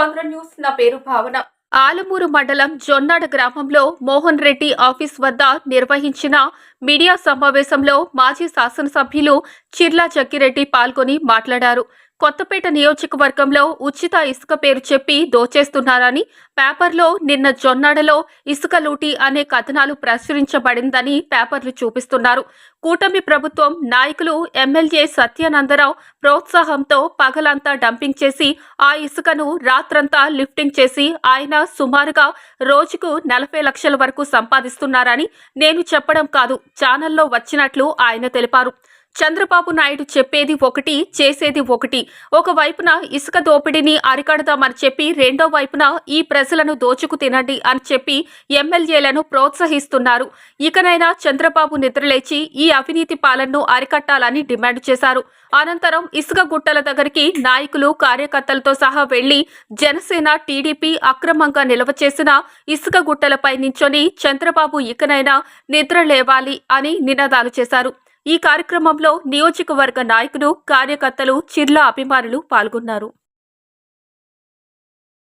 Andhra news నా పేరు భావన. ఆలమూరు మండలం జొన్నాడ గ్రామంలో మోహన్ రెడ్డి ఆఫీస్ వద్ద నిర్వహించిన మీడియా సమావేశంలో మాజీ శాసనసభ్యులు చిర్లా జక్కిరెడ్డి పాల్గొని మాట్లాడారు. కొత్తపేట నియోజకవర్గంలో ఉచిత ఇసుక పేరు చెప్పి దోచేస్తున్నారని పేపర్లో నిన్న జొన్నాడలో ఇసుక లూటి అనే కథనాలు ప్రచురించబడిందని పేపర్లు చూపిస్తున్నారు. కూటమి ప్రభుత్వం నాయకులు ఎమ్మెల్యే సత్యానందరావు ప్రోత్సాహంతో పగలంతా డంపింగ్ చేసి ఆ ఇసుకను రాత్రంతా లిఫ్టింగ్ చేసి ఆయన సుమారుగా రోజుకు నలభై లక్షల వరకు సంపాదిస్తున్నారని నేను చెప్పడం కాదు ఛానల్లో వచ్చినట్లు ఆయన తెలిపారు. చంద్రబాబు నాయుడు చెప్పేది ఒకటి చేసేది ఒకటి. ఒక వైపున ఇసుక దోపిడీని అరికడదామని చెప్పి రెండో వైపున ఈ ప్రజలను దోచుకు తినండి అని చెప్పి ఎమ్మెల్యేలను ప్రోత్సహిస్తున్నారు. ఇకనైనా చంద్రబాబు నిద్రలేచి ఈ అవినీతి పాలనను అరికట్టాలని డిమాండ్ చేశారు. అనంతరం ఇసుక గుట్టల దగ్గరికి నాయకులు కార్యకర్తలతో సహా వెళ్ళి జనసేన టీడీపీ అక్రమంగా నిల్వ చేసిన ఇసుక గుట్టలపై నించొని చంద్రబాబు ఇకనైనా నిద్ర లేవాలి అని నినాదాలు చేశారు. ఈ కార్యక్రమంలో నియోజకవర్గ నాయకులు కార్యకర్తలు చిర్ల అభిమానులు పాల్గొన్నారు.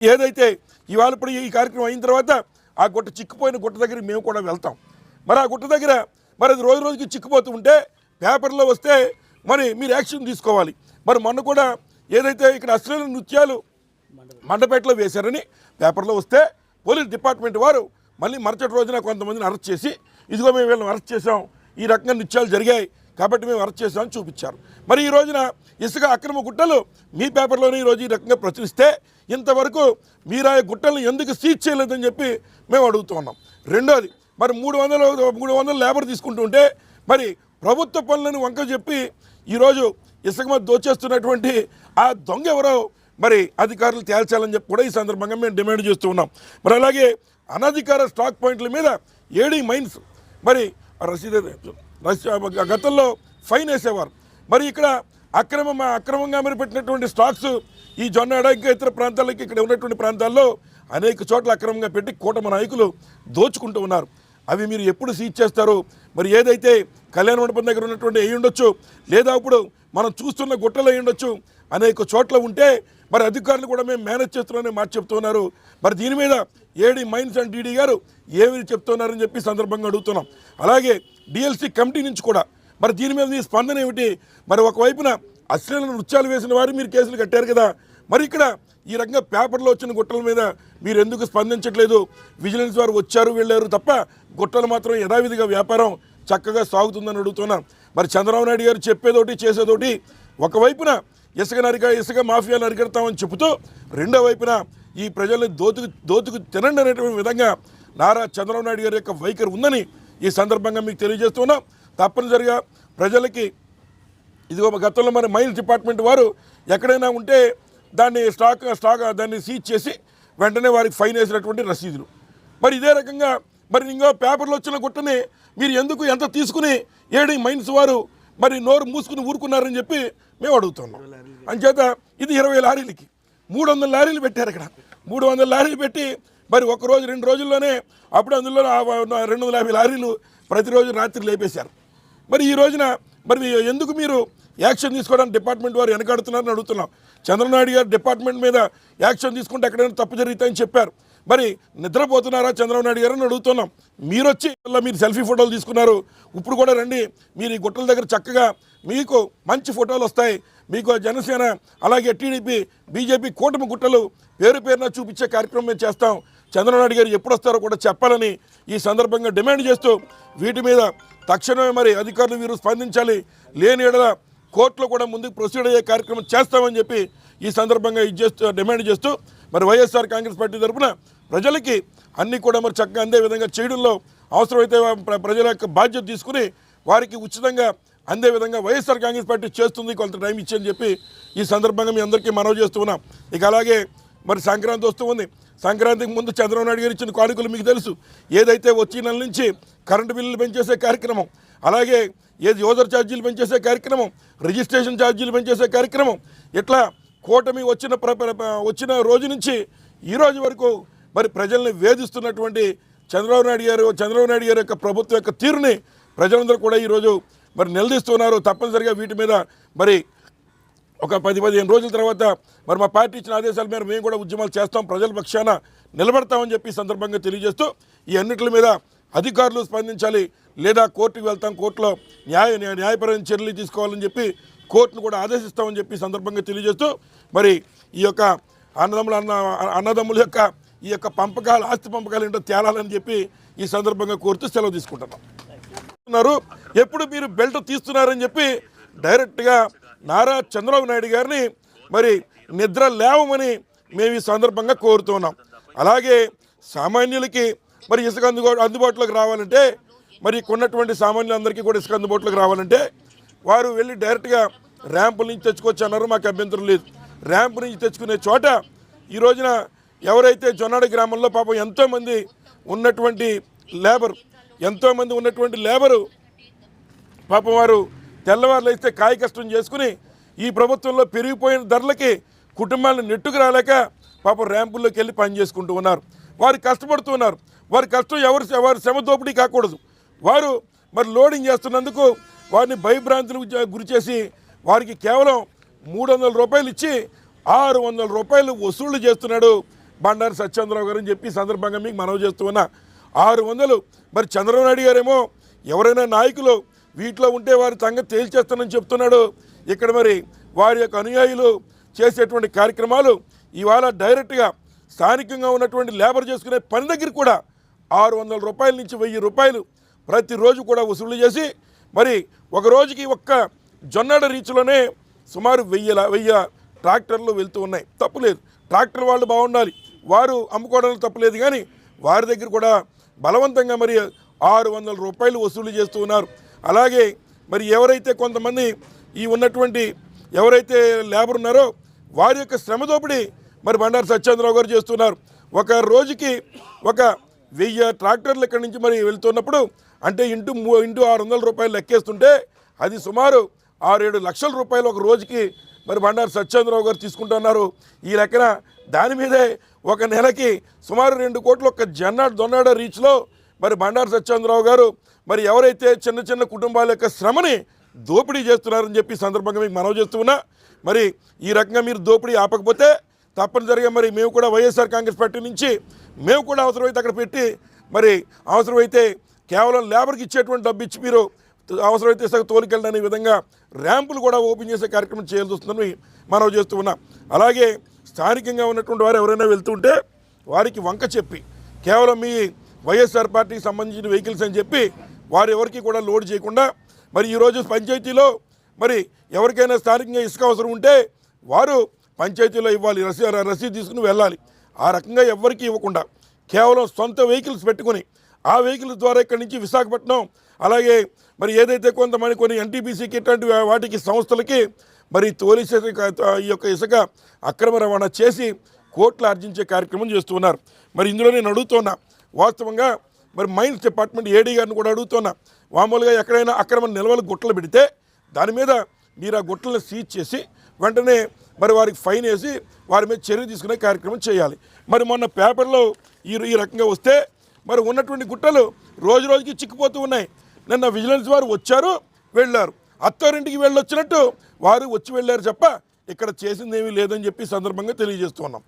ఏదైతే ఇవాళ ఇప్పుడు ఈ కార్యక్రమం అయిన తర్వాత ఆ గుట్ట చిక్కుపోయిన గుట్ట దగ్గర మేము కూడా వెళ్తాం. మరి ఆ గుట్ట దగ్గర మరి అది రోజు రోజుకి చిక్కుపోతూ ఉంటే పేపర్లో వస్తే మరి మీరు యాక్షన్ తీసుకోవాలి. మరి మొన్న కూడా ఏదైతే ఇక్కడ అశ్లీల నృత్యాలు మండపేటలో వేశారని పేపర్లో వస్తే పోలీస్ డిపార్ట్మెంట్ వారు మళ్ళీ మరుసటి రోజున కొంతమందిని అరెస్ట్ చేసి ఇదిగో మేము వీళ్ళని అరెస్ట్ చేసాం ఈ రకంగా నృత్యాలు జరిగాయి కాబట్టి మేము అరెస్ట్ చేసామని చూపించారు. మరి ఈ రోజున ఇసుక అక్రమ గుట్టలు మీ పేపర్లోనే ఈరోజు ఈ రకంగా ప్రచురిస్తే ఇంతవరకు మీరు ఆ గుట్టలను ఎందుకు సీజ్ చేయలేదని చెప్పి మేము అడుగుతూ ఉన్నాం. రెండోది మరి మూడు వందలు మూడు వందలు లేబర్ తీసుకుంటుంటే మరి ప్రభుత్వ పనులను వంక చెప్పి ఈరోజు ఇసుక మీద దోచేస్తున్నటువంటి ఆ దొంగ ఎవరో మరి అధికారులు తేల్చాలని చెప్పి కూడా ఈ సందర్భంగా మేము డిమాండ్ చేస్తూ ఉన్నాం. మరి అలాగే అనధికార స్టాక్ పాయింట్ల మీద ఏడీ మైన్స్ మరి రసీదు రసీ- గతంలో ఫైన్ వేసేవారు. మరి ఇక్కడ అక్రమ అక్రమంగా మీరు పెట్టినటువంటి స్టాక్స్ ఈ జొన్నాడ ఇంకా ఇతర ప్రాంతాలకి ఇక్కడ ఉన్నటువంటి ప్రాంతాల్లో అనేక చోట్ల అక్రమంగా పెట్టి కూటమి నాయకులు దోచుకుంటూ ఉన్నారు. అవి మీరు ఎప్పుడు సీజ్ చేస్తారు? మరి ఏదైతే కళ్యాణ మండపం దగ్గర ఉన్నటువంటి అయి ఉండొచ్చు లేదా ఇప్పుడు మనం చూస్తున్న గుట్టలు అయి ఉండొచ్చు అనేక చోట్ల ఉంటే మరి అధికారులు కూడా మేము మేనేజ్ చేస్తున్నామని మాట చెప్తున్నారు. మరి దీని మీద ఏడి మైన్స్ అండ్ డీడీ గారు ఏమి చెప్తున్నారని చెప్పి సందర్భంగా అడుగుతున్నాం. అలాగే డిఎల్సీ కమిటీ నుంచి కూడా మరి దీని మీద మీ స్పందన ఏమిటి? మరి ఒకవైపున అశ్లీల నృత్యాలు వేసిన వారు మీరు కేసులు కట్టారు కదా మరి ఇక్కడ ఈ రకంగా పేపర్లో వచ్చిన గుట్టల మీద మీరు ఎందుకు స్పందించట్లేదు? విజిలెన్స్ వారు వచ్చారు వెళ్ళారు తప్ప గుట్టలు మాత్రం యథావిధిగా వ్యాపారం చక్కగా సాగుతుందని అడుగుతున్నాం. మరి చంద్రబాబు నాయుడు గారు చెప్పేదోటి చేసేదోటి ఒకవైపున ఇసుక నరిక ఇసుక మాఫియాలు అరికడతామని చెబుతూ రెండో వైపున ఈ ప్రజల్ని దోతుకు దోతుకు తినండి అనేటువంటి విధంగా నారా చంద్రబాబు నాయుడు గారి యొక్క వైఖరి ఉందని ఈ సందర్భంగా మీకు తెలియజేస్తున్నాం. తప్పనిసరిగా ప్రజలకి ఇదిగో గతంలో మరి మైన్స్ డిపార్ట్మెంట్ వారు ఎక్కడైనా ఉంటే దాన్ని స్టాక్ స్టాక్ దాన్ని సీజ్ చేసి వెంటనే వారికి ఫైన్ వేసినటువంటి రసీదులు. మరి ఇదే రకంగా మరి ఇంకా పేపర్లు వచ్చిన గుట్టని మీరు ఎందుకు ఎంత తీసుకుని ఏడి మైన్స్ వారు మరి నోరు మూసుకుని ఊరుకున్నారని చెప్పి మేము అడుగుతున్నాం. అంచేత ఇది ఇరవై లారీలకి. మూడు వందల లారీలు పెట్టారు ఇక్కడ మూడు వందల లారీలు పెట్టి మరి ఒక రోజు రెండు రోజుల్లోనే అప్పుడు అందులో రెండు వందల యాభై లారీలు ప్రతిరోజు రాత్రి లేపేశారు. మరి ఈ రోజున మరి ఎందుకు మీరు యాక్షన్ తీసుకోవడానికి డిపార్ట్మెంట్ వారు వెనకాడుతున్నారని అడుగుతున్నాం. చంద్రనాయుడు గారు డిపార్ట్మెంట్ మీద యాక్షన్ తీసుకుంటే ఎక్కడైనా తప్పు జరుగుతాయని చెప్పారు. మరి నిద్రపోతున్నారా చంద్రబాబు నాయుడు గారు అని అడుగుతున్నాం. మీరు వచ్చి మీరు సెల్ఫీ ఫోటోలు తీసుకున్నారు. ఇప్పుడు కూడా రండి మీరు ఈ గుట్టల దగ్గర చక్కగా మీకు మంచి ఫోటోలు వస్తాయి. మీకు జనసేన అలాగే టీడీపీ బీజేపీ కూటమి గుట్టలు పేరు పేరున చూపించే కార్యక్రమం మేము చేస్తాం. చంద్రబాబు నాయుడు గారు ఎప్పుడు వస్తారో కూడా చెప్పాలని ఈ సందర్భంగా డిమాండ్ చేస్తూ వీటి మీద తక్షణమే మరి అధికారులు వీరు స్పందించాలి. లేని ఎడల కోర్టులో కూడా ముందుకు ప్రొసీడ్ అయ్యే కార్యక్రమం చేస్తామని చెప్పి ఈ సందర్భంగా ఇది చేస్తూ డిమాండ్ చేస్తూ మరి వైఎస్ఆర్ కాంగ్రెస్ పార్టీ తరఫున ప్రజలకి అన్నీ కూడా మరి చక్కగా అందే విధంగా చేయడంలో అవసరమైతే ప్ర- ప్రజల యొక్క బాధ్యత తీసుకుని వారికి ఉచితంగా అదేవిధంగా వైఎస్ఆర్ కాంగ్రెస్ పార్టీ చేస్తుంది కొంత టైం ఇచ్చని చెప్పి ఈ సందర్భంగా మీ అందరికీ మనవి చేస్తూ ఉన్నాం. ఇక అలాగే మరి సంక్రాంతి వస్తూ ఉంది. సంక్రాంతికి ముందు చంద్రబాబు నాయుడు గారు ఇచ్చిన కానుకలు మీకు తెలుసు. ఏదైతే వచ్చే నెల నుంచి కరెంటు బిల్లులు పెంచేసే కార్యక్రమం అలాగే ఏది యూజర్ ఛార్జీలు పెంచేసే కార్యక్రమం రిజిస్ట్రేషన్ ఛార్జీలు పెంచేసే కార్యక్రమం ఇట్లా కూటమి వచ్చిన ప్ర వచ్చిన రోజు నుంచి ఈ రోజు వరకు మరి ప్రజల్ని వేధిస్తున్నటువంటి చంద్రబాబు నాయుడు గారు చంద్రబాబు నాయుడు గారి యొక్క ప్రభుత్వం యొక్క తీరుని ప్రజలందరూ కూడా ఈరోజు మరి నిలదీస్తున్నారు. తప్పనిసరిగా వీటి మీద మరి ఒక పది పదిహేను రోజుల తర్వాత మరి మా పార్టీ ఇచ్చిన ఆదేశాల మేర మేము కూడా ఉద్యమాలు చేస్తాం. ప్రజల పక్షాన నిలబడతామని చెప్పి సందర్భంగా తెలియజేస్తూ ఈ అన్నింటి మీద అధికారులు స్పందించాలి. లేదా కోర్టుకు వెళ్తాం. కోర్టులో న్యాయ న్యాయపరమైన చర్యలు తీసుకోవాలని చెప్పి కోర్టును కూడా ఆదేశిస్తామని చెప్పి సందర్భంగా తెలియజేస్తూ మరి ఈ యొక్క అన్నదమ్ముల అన్న అన్నదమ్ముల యొక్క ఈ యొక్క పంపకాలు ఆస్తి పంపకాలు ఏంటో తేలాలని చెప్పి ఈ సందర్భంగా కోరుతూ సెలవు తీసుకుంటున్నాం. చేస్తున్నారు. ఎప్పుడు మీరు బెల్ట్ తీస్తున్నారని చెప్పి డైరెక్ట్గా నారా చంద్రబాబు నాయుడు గారిని మరి నిద్ర లేవమని మేము ఈ సందర్భంగా కోరుతున్నాం అలాగే సామాన్యులకి మరి ఇసుక అందుబా అందుబాటులోకి రావాలంటే మరి కొన్నటువంటి సామాన్యులందరికీ కూడా ఇసుక అందుబాటులోకి రావాలంటే వారు వెళ్ళి డైరెక్ట్గా ర్యాంపుల నుంచి తెచ్చుకోవచ్చు అన్నారు. మాకు అభ్యంతరం లేదు. ర్యాంపు నుంచి తెచ్చుకునే చోట ఈ రోజున ఎవరైతే జొన్నాడ గ్రామంలో పాపం ఎంతోమంది ఉన్నటువంటి లేబర్ ఎంతోమంది ఉన్నటువంటి లేబరు పాపం వారు తెల్లవారులు అయితే కాయ కష్టం చేసుకుని ఈ ప్రభుత్వంలో పెరిగిపోయిన ధరలకి కుటుంబాలను నెట్టుకు రాలేక పాపం ర్యాంపుల్లోకి వెళ్ళి పని చేసుకుంటూ ఉన్నారు. వారు కష్టపడుతున్నారు వారి కష్టం ఎవరు వారి శ్రమ దోపిడీ కాకూడదు. వారు మరి లోడింగ్ చేస్తున్నందుకు వారిని భయభ్రాంతులకు గురి చేసి వారికి కేవలం మూడు వందల రూపాయలు ఇచ్చి ఆరు వందల రూపాయలు వసూళ్ళు చేస్తున్నాడు బండారు సత్యేంద్రరావు గారు అని చెప్పి సందర్భంగా మీకు మనవి చేస్తూ ఉన్నా. ఆరు వందలు. మరి చంద్రబాబు నాయుడు గారేమో ఎవరైనా నాయకులు వీటిలో ఉంటే వారి సంగతి తేల్చేస్తానని చెప్తున్నాడు. ఇక్కడ మరి వారి యొక్క అనుయాయులు చేసేటువంటి కార్యక్రమాలు ఇవాళ డైరెక్ట్గా స్థానికంగా ఉన్నటువంటి లేబర్ చేసుకునే పని దగ్గర కూడా ఆరు వందల రూపాయల నుంచి వెయ్యి రూపాయలు ప్రతిరోజు కూడా వసూలు చేసి మరి ఒక రోజుకి ఒక్క జొన్నడ రీచ్లోనే సుమారు వెయ్యి వెయ్యి ట్రాక్టర్లు వెళ్తూ ఉన్నాయి. తప్పులేదు ట్రాక్టర్ వాళ్ళు బాగుండాలి. వారు అమ్ముకోవడంలో తప్పులేదు కానీ వారి దగ్గర కూడా బలవంతంగా మరి ఆరు వందల రూపాయలు వసూలు చేస్తూ ఉన్నారు. అలాగే మరి ఎవరైతే కొంతమంది ఈ ఉన్నటువంటి ఎవరైతే లేబర్ ఉన్నారో వారి యొక్క శ్రమ దోపిడీ మరి బండారు సత్యేంద్రరావు గారు చేస్తున్నారు. ఒక రోజుకి ఒక వెయ్యి ట్రాక్టర్లు ఇక్కడి నుంచి మరి వెళ్తున్నప్పుడు అంటే ఇంటూ మూ ఇంటూ ఆరు వందల రూపాయలు లెక్కేస్తుంటే అది సుమారు ఆరేడు లక్షల రూపాయలు ఒక రోజుకి మరి బండారు సత్యేంద్రరావు గారు తీసుకుంటున్నారు. ఈ లెక్కన దాని మీదే ఒక నెలకి సుమారు రెండు కోట్లు ఒక జన్నాడు దొన్నాడ రీచ్లో మరి బండారు సత్యేంద్రరావు గారు మరి ఎవరైతే చిన్న చిన్న కుటుంబాల యొక్క శ్రమని దోపిడీ చేస్తున్నారని చెప్పి సందర్భంగా మీకు మనవి చేస్తున్నా మరి ఈ రకంగా మీరు దోపిడీ ఆపకపోతే తప్పనిసరిగా మరి మేము కూడా వైఎస్ఆర్ కాంగ్రెస్ పార్టీ నుంచి మేము కూడా అవసరమైతే అక్కడ పెట్టి మరి అవసరమైతే కేవలం లేబర్కి ఇచ్చేటువంటి డబ్బు ఇచ్చి మీరు అవసరమైతే సగం తోలికెళ్ళడానికి విధంగా ర్యాంపులు కూడా ఓపెన్ చేసే కార్యక్రమం చేయాల్సి వస్తుందని మనవి చేస్తూ ఉన్నాం. అలాగే స్థానికంగా ఉన్నటువంటి వారు ఎవరైనా వెళ్తుంటే వారికి వంక చెప్పి కేవలం మీ వైఎస్ఆర్ పార్టీకి సంబంధించిన వెహికల్స్ అని చెప్పి వారు ఎవరికి కూడా లోడ్ చేయకుండా మరి ఈరోజు పంచాయతీలో మరి ఎవరికైనా స్థానికంగా ఇసుక అవసరం ఉంటే వారు పంచాయతీలో ఇవ్వాలి రసీ రసీదు తీసుకుని వెళ్ళాలి. ఆ రకంగా ఎవరికి ఇవ్వకుండా కేవలం సొంత వెహికల్స్ పెట్టుకుని ఆ వెహికల్స్ ద్వారా ఇక్కడి నుంచి విశాఖపట్నం అలాగే మరి ఏదైతే కొంతమంది కొన్ని ఎన్టీపీసీకి ఇట్లాంటి వాటికి సంస్థలకి మరి తోలిసే ఈ యొక్క ఇసుక అక్రమ రవాణా చేసి కోట్లు ఆర్జించే కార్యక్రమం చేస్తున్నారు మరి ఇందులో నేను అడుగుతున్నా వాస్తవంగా మరి మైన్స్ డిపార్ట్మెంట్ ఏడీ గారిని కూడా అడుగుతున్నా మామూలుగా ఎక్కడైనా అక్రమ నిల్వలు గుట్టలు పెడితే దాని మీద మీరు ఆ గుట్టలను సీజ్ చేసి వెంటనే మరి వారికి ఫైన్ వేసి వారి మీద చర్య తీసుకునే కార్యక్రమం చేయాలి. మరి మొన్న పేపర్లో ఈ ఈ రకంగా వస్తే మరి ఉన్నటువంటి గుట్టలు రోజు రోజుకి చిక్కిపోతూ ఉన్నాయి. నిన్న విజిలెన్స్ వారు వచ్చారు వెళ్ళారు. అత్తారింటికి వెళ్ళొచ్చినట్టు వారు వచ్చి వెళ్ళారు చెప్ప ఇక్కడ చేసిందేమీ లేదని చెప్పి సందర్భంగా తెలియజేస్తున్నాం